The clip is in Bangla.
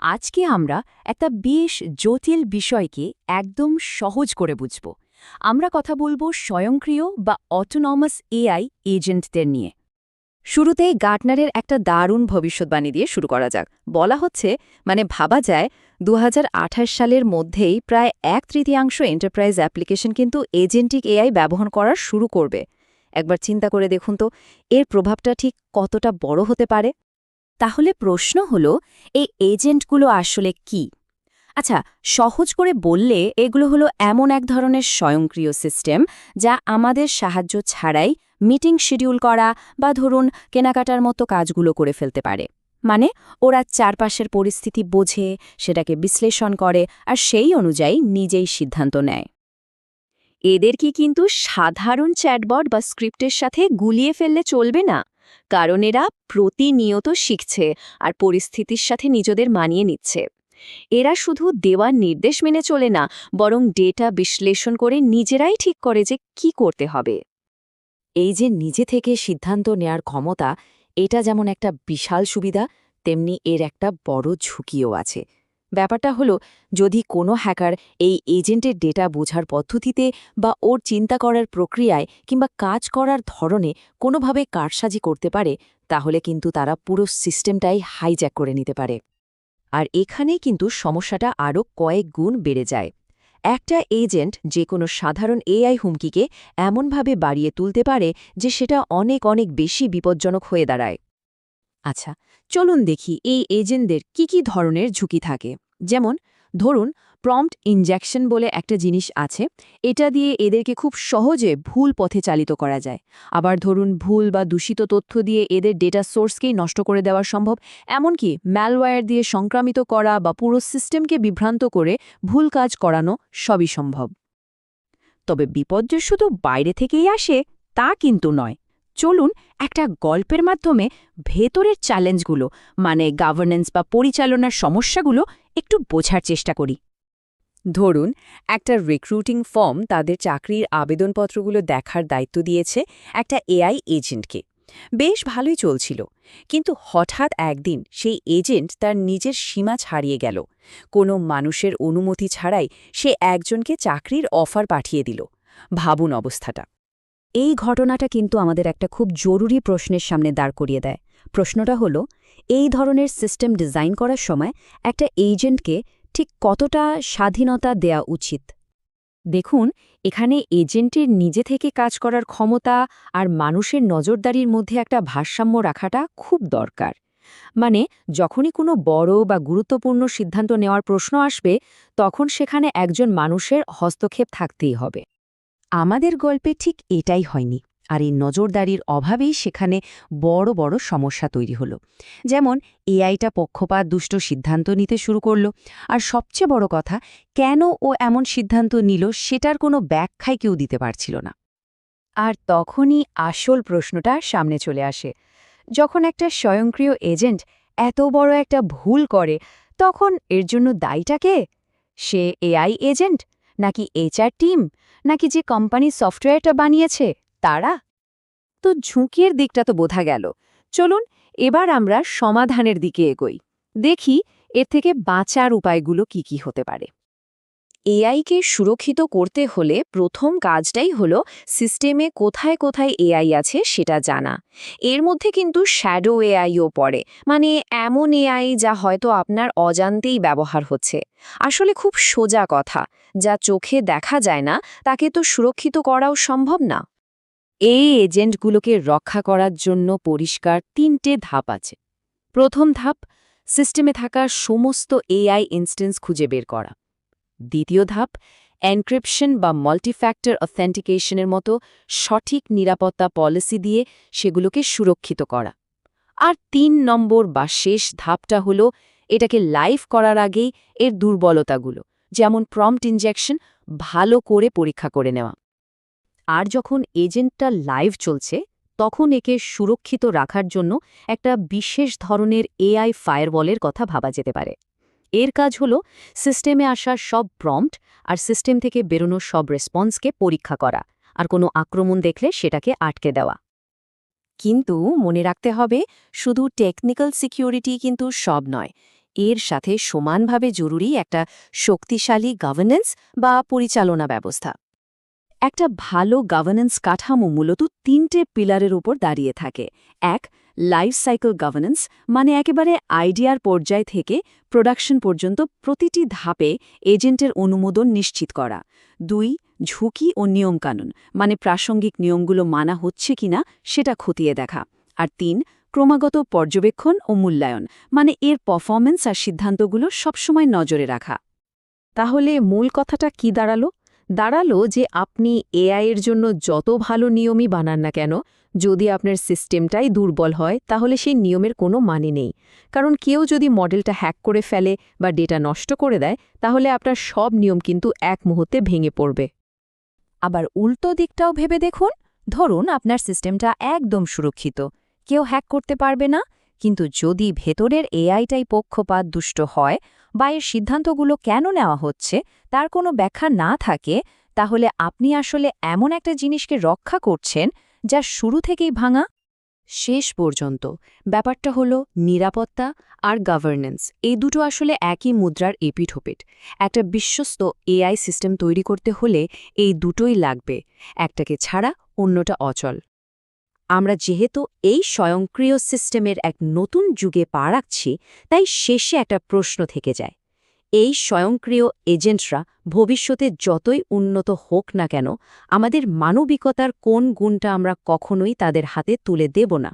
আজকে আমরা একটা বেশ জটিল বিষয়কে একদম সহজ করে বুঝব। আমরা কথা বলব স্বয়ংক্রিয় বা অটোনমাস এআই এজেন্টদের নিয়ে। শুরুতেই গার্টনারের একটা দারুণ ভবিষ্যৎবাণী দিয়ে শুরু করা যাক। বলা হচ্ছে মানে ভাবা যায় দু হাজার আঠাশ সালের মধ্যেই প্রায় এক তৃতীয়াংশ এন্টারপ্রাইজ অ্যাপ্লিকেশন কিন্তু এজেন্টিক এআই ব্যবহার করা শুরু করবে। একবার চিন্তা করে দেখুন তো, এর প্রভাবটা ঠিক কতটা বড় হতে পারে? তাহলে প্রশ্ন হল, এই এজেন্টগুলো আসলে কি? আচ্ছা সহজ করে বললে এগুলো হলো এমন এক ধরনের স্বয়ংক্রিয় সিস্টেম যা আমাদের সাহায্য ছাড়াই মিটিং শিডিউল করা বা ধরুন কেনাকাটার মতো কাজগুলো করে ফেলতে পারে। মানে ওরা চারপাশের পরিস্থিতি বোঝে, সেটাকে বিশ্লেষণ করে আর সেই অনুযায়ী নিজেই সিদ্ধান্ত নেয়। এদের কি কিন্তু সাধারণ চ্যাটবট বা স্ক্রিপ্টের সাথে গুলিয়ে ফেললে চলবে না। কারণ এরা প্রতিনিয়ত শিখছে আর পরিস্থিতির সাথে নিজেদের মানিয়ে নিচ্ছে। এরা শুধু দেওয়ার নির্দেশ মেনে চলে না, বরং ডেটা বিশ্লেষণ করে নিজেরাই ঠিক করে যে কি করতে হবে। এই যে নিজে থেকে সিদ্ধান্ত নেয়ার ক্ষমতা, এটা যেমন একটা বিশাল সুবিধা, তেমনি এর একটা বড় ঝুঁকিও আছে। ব্যাপারটা হলো, যদি কোনো হ্যাকার এই এজেন্টের ডেটা বোঝার পদ্ধতিতে বা ওর চিন্তা করার প্রক্রিয়ায় কিংবা কাজ করার ধরনে কোনোভাবে কারসাজি করতে পারে, তাহলে কিন্তু তারা পুরো সিস্টেমটাই হাইজ্যাক করে নিতে পারে। আর এখানেই কিন্তু সমস্যাটা আরও কয়েক গুণ বেড়ে যায়। একটা এজেন্ট যে কোনো সাধারণ এআই হুমকিকে এমনভাবে বাড়িয়ে তুলতে পারে যে সেটা অনেক অনেক বেশি বিপজ্জনক হয়ে দাঁড়ায়। আচ্ছা চলুন দেখি এই এজেন্টদের কি কি ধরনের ঝুঁকি থাকে। যেমন, ধরুন প্রম্পট ইনজেকশন বলে একটা জিনিস আছে, এটা দিয়ে এদেরকে খুব সহজে ভুল পথে চালিত করা যায়। আবার ধরুন, ভুল বা দূষিত তথ্য দিয়ে এদের ডেটা সোর্সকেই নষ্ট করে দেওয়া সম্ভব, এমনকি ম্যালওয়্যার দিয়ে সংক্রামিত করা বা পুরো সিস্টেমকে বিভ্রান্ত করে ভুল কাজ করানো সবই সম্ভব। তবে বিপর্যয় শুধু বাইরে থেকেই আসে, তা কিন্তু নয়। চলুন একটা গল্পের মাধ্যমে ভেতরের চ্যালেঞ্জগুলো মানে গভর্নেন্স বা পরিচালনার সমস্যাগুলো একটু বোঝার চেষ্টা করি। ধরুন, একটা রিক্রুটিং ফর্ম তাদের চাকরির আবেদনপত্রগুলো দেখার দায়িত্ব দিয়েছে একটা এআই এজেন্টকে বেশ ভালোই চলছিল, কিন্তু হঠাৎ একদিন সেই এজেন্ট তার নিজের সীমা ছাড়িয়ে গেল। কোনো মানুষের অনুমতি ছাড়াই সে একজনকে চাকরির অফার পাঠিয়ে দিল। ভাবুন অবস্থাটা। এই ঘটনাটা কিন্তু আমাদের একটা খুব জরুরি প্রশ্নের সামনে দাঁড় করিয়ে দেয়। প্রশ্নটা হলো, এই ধরনের সিস্টেম ডিজাইন করার সময় একটা এজেন্টকে ঠিক কতটা স্বাধীনতা দেয়া উচিত? দেখুন, এখানে এজেন্টের নিজে থেকে কাজ করার ক্ষমতা আর মানুষের নজরদারির মধ্যে একটা ভারসাম্য রাখাটা খুব দরকার। মানে যখনই কোনো বড় বা গুরুত্বপূর্ণ সিদ্ধান্ত নেওয়ার প্রশ্ন আসবে, তখন সেখানে একজন মানুষের হস্তক্ষেপ থাকতেই হবে। আমাদের গল্পে ঠিক এটাই হয়নি, আর এই নজরদারির অভাবেই সেখানে বড় বড় সমস্যা তৈরি হলো। যেমন, এআইটা পক্ষপাত, দুষ্ট সিদ্ধান্ত নিতে শুরু করল, আর সবচেয়ে বড় কথা, কেন ও এমন সিদ্ধান্ত নিল সেটার কোনো ব্যাখ্যাই কেউ দিতে পারছিল না। আর তখনই আসল প্রশ্নটা সামনে চলে আসে। যখন একটা স্বয়ংক্রিয় এজেন্ট এত বড় একটা ভুল করে, তখন এর জন্য দায়ীটা কে? সে এআই এজেন্ট? নাকি এইচআর টিম? নাকি যে কোম্পানি সফটওয়্যারটা বানিয়েছে, তারা? তো ঝুঁকির দিকটা তো বোঝা গেল। চলুন এবার আমরা সমাধানের দিকে এগোই। দেখি এর থেকে বাঁচার উপায়গুলো কি কি হতে পারে। এআইকে সুরক্ষিত করতে হলে প্রথম কাজটাই হলো সিস্টেমে কোথায় কোথায় এআই আছে সেটা জানা। এর মধ্যে কিন্তু শ্যাডো এআইও পড়ে। মানে এমন এআই যা হয়তো আপনার অজান্তেই ব্যবহার হচ্ছে। আসলে খুব সোজা কথা, যা চোখে দেখা যায় না, তাকে তো সুরক্ষিত করাও সম্ভব না। এই এজেন্টগুলোকে রক্ষা করার জন্য পরিষ্কার তিনটে ধাপ আছে। প্রথম ধাপ, সিস্টেমে থাকা সমস্ত এআই ইনস্টেন্স খুঁজে বের করা। দ্বিতীয় ধাপ এনক্রিপশন বা মাল্টিফ্যাক্টর অথেন্টিকেশনের মতো সঠিক নিরাপত্তা পলিসি দিয়ে সেগুলোকে সুরক্ষিত করা। আর তিন নম্বর বা শেষ ধাপটা হলো এটাকে লাইভ করার আগেই এর দুর্বলতাগুলো, যেমন প্রম্পট ইনজেকশন ভালো করে পরীক্ষা করে নেওয়া। আর যখন এজেন্টটা লাইভ চলছে, তখন একে সুরক্ষিত রাখার জন্য একটা বিশেষ ধরনের এআই ফায়ারওয়ালের কথা ভাবা যেতে পারে। এর কাজ হল সিস্টেমে আসা সব প্রম্পট আর সিস্টেম থেকে বেরোনো সব রেসপন্সকে পরীক্ষা করা আর কোনো আক্রমণ দেখলে সেটাকে আটকে দেওয়া। কিন্তু মনে রাখতে হবে, শুধু টেকনিক্যাল সিকিউরিটি কিন্তু সব নয়, এর সাথে সমানভাবে জরুরি একটা শক্তিশালী গভর্নেন্স বা পরিচালনা ব্যবস্থা। একটা ভালো গভর্নেন্স কাঠামো মূলত তিনটে পিলারের উপর দাঁড়িয়ে থাকে। এক লাইফ সাইকেল গভর্নেন্স মানে একেবারে আইডিয়ার পর্যায় থেকে প্রোডাকশন পর্যন্ত প্রতিটি ধাপে এজেন্টের অনুমোদন নিশ্চিত করা। দুই, ঝুঁকি ও নিয়মকানুন মানে প্রাসঙ্গিক নিয়মগুলো মানা হচ্ছে কিনা সেটা খতিয়ে দেখা। আর তিন, ক্রমাগত পর্যবেক্ষণ ও মূল্যায়ন মানে এর পারফরমেন্স আর সিদ্ধান্তগুলো সবসময় নজরে রাখা। তাহলে মূল কথাটা কি দাঁড়াল? দাঁড়াল যে আপনি এআই এর জন্য যত ভালো নিয়মই বানান না কেন, যদি আপনার সিস্টেমটাই দুর্বল হয়, তাহলে সেই নিয়মের কোনো মানে নেই। কারণ কেউ যদি মডেলটা হ্যাক করে ফেলে বা ডেটা নষ্ট করে দেয়, তাহলে আপনার সব নিয়ম কিন্তু এক মুহূর্তে ভেঙে পড়বে। আবার উল্টো দিকটাও ভেবে দেখুন। ধরুন আপনার সিস্টেমটা একদম সুরক্ষিত। কেউ হ্যাক করতে পারবে না কিন্তু যদি ভেতরের এআইটাই পক্ষপাত দুষ্ট হয় বা এর সিদ্ধান্তগুলো কেন নেওয়া হচ্ছে, তার কোনো ব্যাখ্যা না থাকে, তাহলে আপনি আসলে এমন একটা জিনিসকে রক্ষা করছেন যা শুরু থেকেই ভাঙা? শেষ পর্যন্ত। ব্যাপারটা হলো নিরাপত্তা আর গভর্নেন্স এই দুটো আসলে একই মুদ্রার এপিঠোপিট। একটা বিশ্বস্ত এআই সিস্টেম তৈরি করতে হলে এই দুটোই লাগবে। একটাকে ছাড়া অন্যটা অচল। আমরা যেহেতু এই স্বয়ংক্রিয় সিস্টেমের এক নতুন যুগে পা রাখছি, তাই শেষে একটা প্রশ্ন থেকে যায়। এই স্বয়ংক্রিয় এজেন্টরা ভবিষ্যতে যতই উন্নত হোক না কেন, আমাদের মানবিকতার কোন গুণটা আমরা কখনোই তাদের হাতে তুলে দেব না।